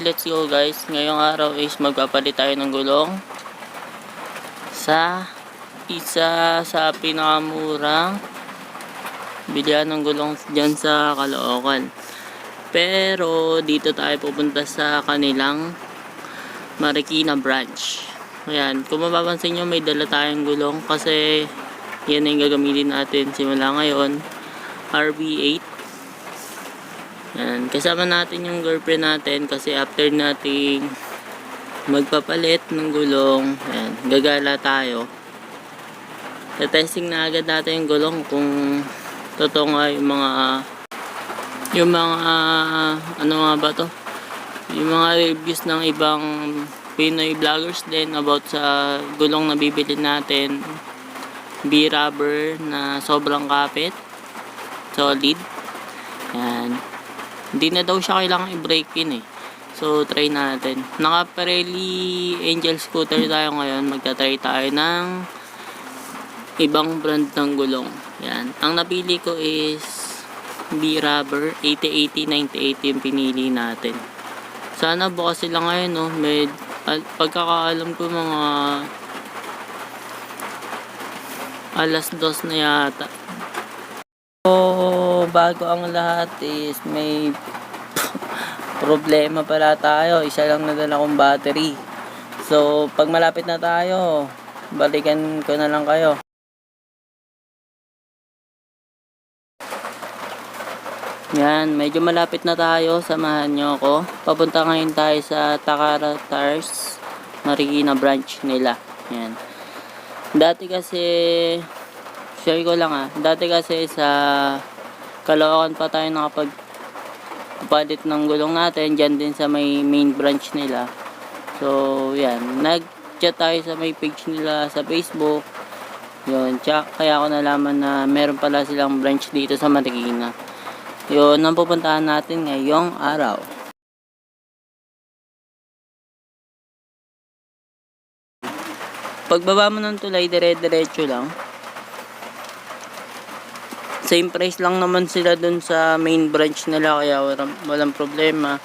let's go guys. Ngayong araw is magpapalit tayo ng gulong sa isa sa pinakamurang bilihan ng gulong dyan sa Caloocan. Pero dito tayo pupunta sa kanilang Marikina branch. Ayan, kung mapapansin nyo may dala tayong gulong kasi yan ang gagamitin natin simula ngayon. RB8 yan, kasama natin yung girlfriend natin kasi after nating magpapalit ng gulong, yan, gagala tayo. Testing na agad natin yung gulong kung totoo nga yung mga yung mga ano nga ba to? Yung mga reviews ng ibang Pinoy vloggers din about sa gulong na bibili natin. B-rubber na sobrang kapit. Solid. Yan. Hindi na daw siya kailangan i-break in eh. So, try natin. Naka Pirelli Angel Scooter tayo ngayon. Magta-try tayo ng ibang brand ng gulong. Yan. Ang napili ko is B-Rubber 8080 9080 yung pinili natin. Sana bukas sila ngayon no. May, al- pagkakaalam ko mga alas dos na yata. So, bago ang lahat is may problema pala tayo. Isa lang nadala kong battery. So, pag malapit na tayo, balikan ko na lang kayo. Yan, medyo malapit na tayo. Samahan nyo ako. Papunta ngayon tayo sa Takara Tars, Marikina branch nila. Yan. Dati kasi, share ko lang ah. Dati kasi sa Caloocan pa tayo nakapag palit ng gulong natin. Diyan din sa may main branch nila. So, yan. Nag-chat tayo sa may page nila sa Facebook. Yun. Tsa, kaya ako nalaman na meron pala silang branch dito sa Marikina. Yun ang pupuntahan natin ngayong araw. Pagbaba mo ng tulay, dire-diretso lang. Same price lang naman sila dun sa main branch nila kaya walang, walang problema.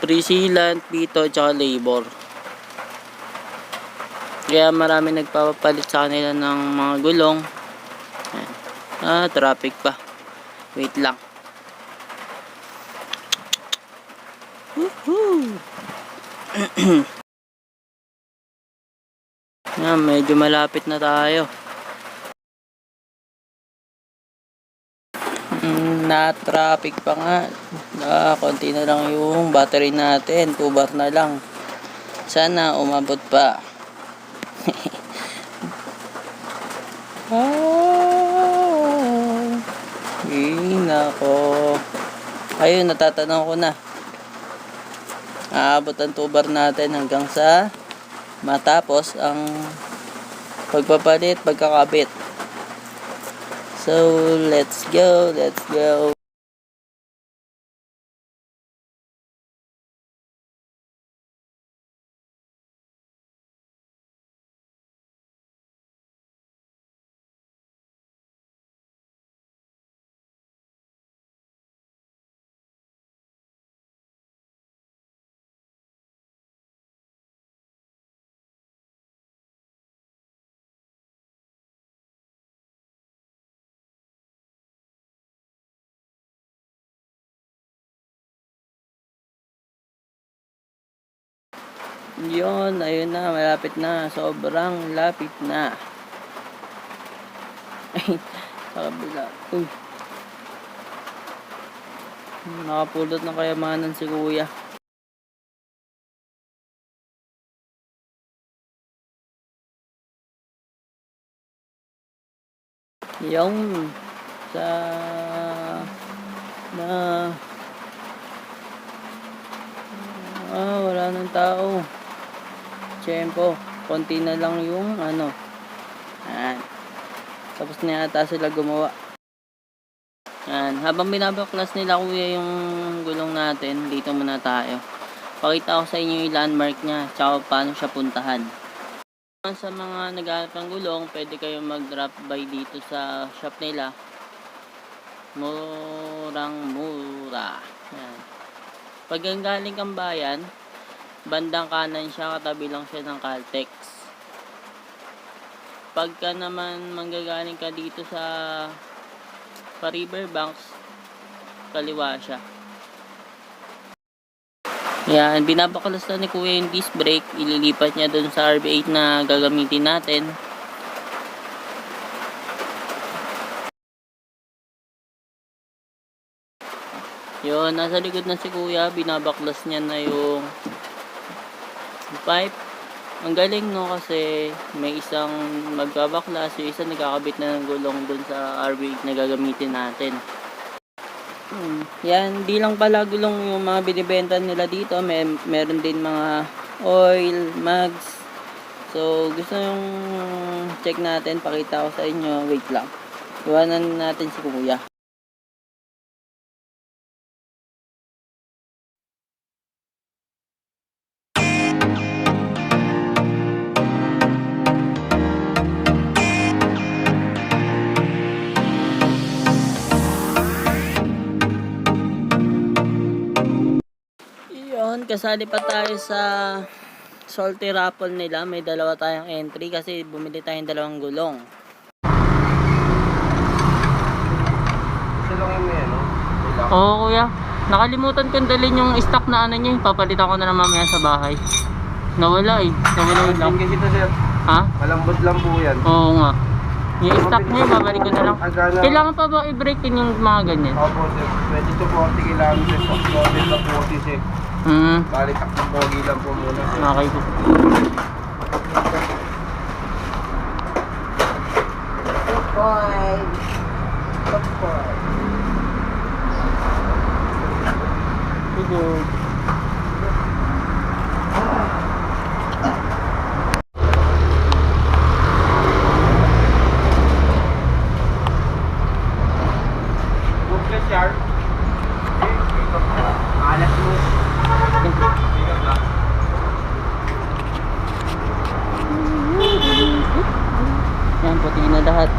Pre-sealant, pito, tsaka labor. Kaya marami nagpapapalit sa kanila ng mga gulong. Ah, traffic pa. Wait lang. Woohoo! Yan, medyo malapit na tayo. Mm, na-traffic pa nga. Ah, konti na lang yung battery natin. 2 bar na lang. Sana umabot pa. eh, nako. Ayun, natatanong ko na. Aabot ang 2 bar natin hanggang sa matapos ang pagpapalit, pagkakabit. So, let's go, let's go. Yun, ayun na, malapit na. Sobrang lapit na. Ay, sa kabila. Uy. Nakapulot ng kayamanan si kuya. Yung sa na ah wala nang tao Tiyempo, konti na lang yung ano. Yan. Tapos na yata sila gumawa. Yan. Habang binabaklas nila kuya yung gulong natin, dito muna tayo. Pakita ko sa inyo yung landmark niya, tsaka paano siya puntahan. Sa mga naghahanap ng gulong, pwede kayong mag-drop by dito sa shop nila. Murang mura. Yan. Pag ang galing kang bayan, bandang kanan siya, katabi lang siya ng Caltex. Pagka naman manggagaling ka dito sa pa Riverbanks, kaliwa siya. Yan, binabakalas na ni Kuya yung disc brake, ililipat niya doon sa RB8 na gagamitin natin. Yun, nasa likod na si Kuya, binabaklas niya na yung pipe. Ang galing no kasi may isang magbabaklas, yung isa nagkakabit na ng gulong dun sa RB8 na gagamitin natin. Hmm. Yan, di lang pala gulong yung mga binibenta nila dito. May, meron din mga oil, mags. So, gusto yung check natin. Pakita ko sa inyo. Wait lang. Iwanan natin si Kuya. Kasali pa tayo sa salty raffle nila. May dalawa tayong entry kasi bumili tayong dalawang gulong. Silong yung may ano? Ilang? Oo, kuya. Nakalimutan kong dalhin yung stock na ano niya. Papalitan ko na lang mamaya sa bahay. Nawala eh. Nawala yung Lang kasi ito sir. Ha? Malambot lang po yan. Oo nga. Yung stock niya, babalik ko na lang. Kailangan pa ba i-break in yung mga ganyan? Opo sir. 20 to 40 kilometers. Solid lang po kasi sir. Hmm. Bali takbong pogi lang po muna sir. Okay. Boy. Good boy. Sige. Bukles yard. Alas mo. Na lahat.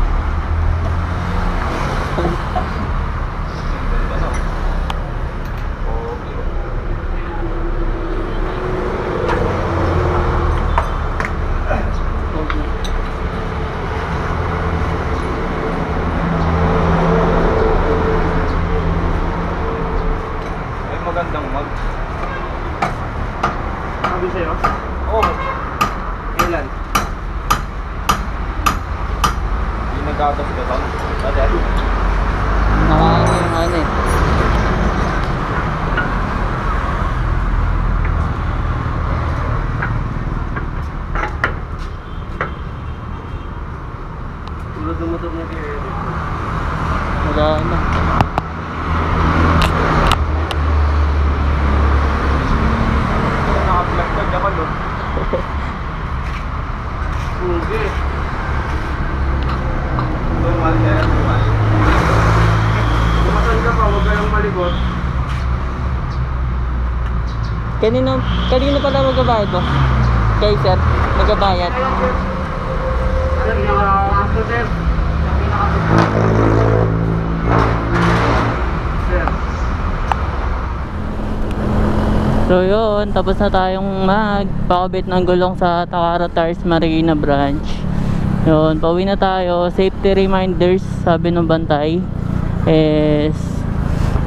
Ay magandang mag. Sabi sa'yo? Oo. Kailan? Hindi nagkatas ka ba? Dati? Nakakain yung ano eh. Tulad ng motor niya kay Eric. Wala na. Naka-flag tag naman no? Hindi. Normal yan, normal. Kumasan ka pa, huwag kayong malikot. Kanino, kanino pala magbabayad mo? Kay sir, magbabayad. Sir, naka-gusto sir. So yun, tapos na tayong magpakabit ng gulong sa Takara Tires Marina branch. Yun, pauwi na tayo. Safety reminders, sabi ng bantay, is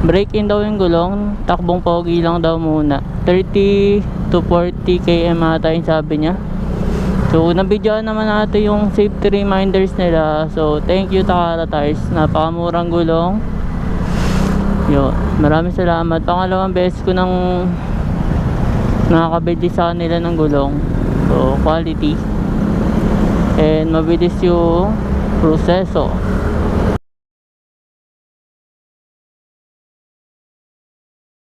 break in daw yung gulong. Takbong pogi lang daw muna. 30 to 40 km ata yung sabi niya. So, nabidyoan naman natin yung safety reminders nila. So, thank you Takara Tires. Napakamurang gulong. Yun, maraming salamat. Pangalawang beses ko nang nakakabili sa kanila ng gulong. So, quality. And mabilis yung proseso.